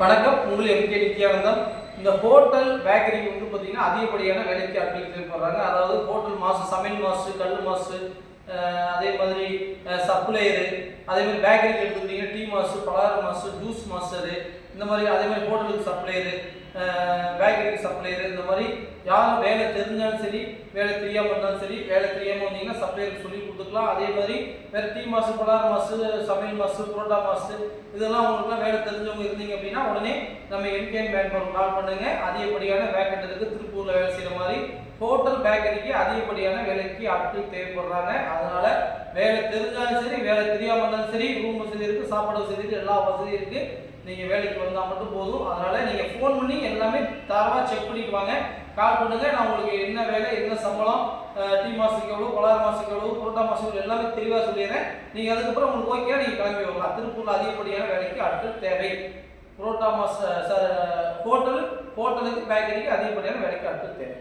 வணக்கம். உங்கள் எம்கே நித்யானந்தம் இந்த ஹோட்டல் பேக்கரிக்கு வந்து பார்த்தீங்கன்னா அதிகப்படியான வேலைக்கு அப்படின்னு போடுறாங்க. அதாவது ஹோட்டல் மாசு சமையல் மாசு கல் மாசு அதே மாதிரி சப்ளையரு அதே மாதிரி பேக்கரிக்கு எடுத்துக்கிட்டிங்கன்னா டீ மாசு பலகார மாசு ஜூஸ் மாஸ்டரு இந்த மாதிரி அதே மாதிரி ஹோட்டலுக்கு சப்ளையரு பேக்கரிக்கு சப்ளையரு இந்த மாதிரி யாரும் வேலை தெரிஞ்சாலும் சரி வேலை தெரியாமல் இருந்தாலும் சரி வேலை தெரியாமல் வந்தீங்கன்னா சப்ளையருக்கு சொல்லி கொடுத்துக்கலாம். அதே மாதிரி வேறு டீ மாசு பலார் மாசு சமையல் மாசு புரோட்டா மாசு இதெல்லாம் உங்களுக்குலாம் வேலை தெரிஞ்சவங்க இருந்தீங்க அப்படின்னா உடனே நம்ம எம்கேஎம் பேங்க் கால் பண்ணுங்க. அதிகப்படியான வேக்கண்ட் இருக்கு திருப்பூரில் வேலை செய்கிற மாதிரி ஹோட்டல் பேக்கரிக்கு அதிகப்படியான வேலைக்கு ஆட்கள் தேவைப்படுறாங்க. அதனால வேலை தெரிஞ்சாலும் சரி வேலை தெரியாமல் இருந்தாலும் சரி ரூம் வசதி இருக்குது சாப்பாடு வசதி இருக்குது எல்லா வசதியும் இருக்குது நீங்கள் வேலைக்கு வந்தால் மட்டும் போதும். அதனால் நீங்கள் ஃபோன் பண்ணி எல்லாமே தரவாக செக் பண்ணிட்டு வாங்க. கால் பண்ணுங்கள் நான் உங்களுக்கு என்ன வேலை என்ன சம்பளம் டீ மாதத்துக்கு எவ்வளோ பலார் மாதத்துக்கு எவ்வளோ புரோட்டா மாதத்துக்கு எல்லாமே தெளிவாக சொல்லிடுறேன். நீங்கள் அதுக்கப்புறம் உங்களுக்கு ஓகே நீங்கள் கிளம்பி வரலாம் திருப்பூரில் அதிகப்படியான வேலைக்கு ஆட்கள் தேவை. புரோட்டா மாச ஹோட்டல் ஹோட்டலுக்கு பேக்கரிக்கு அதிகப்படியான வேலைக்கு ஆட்கள் தேவை.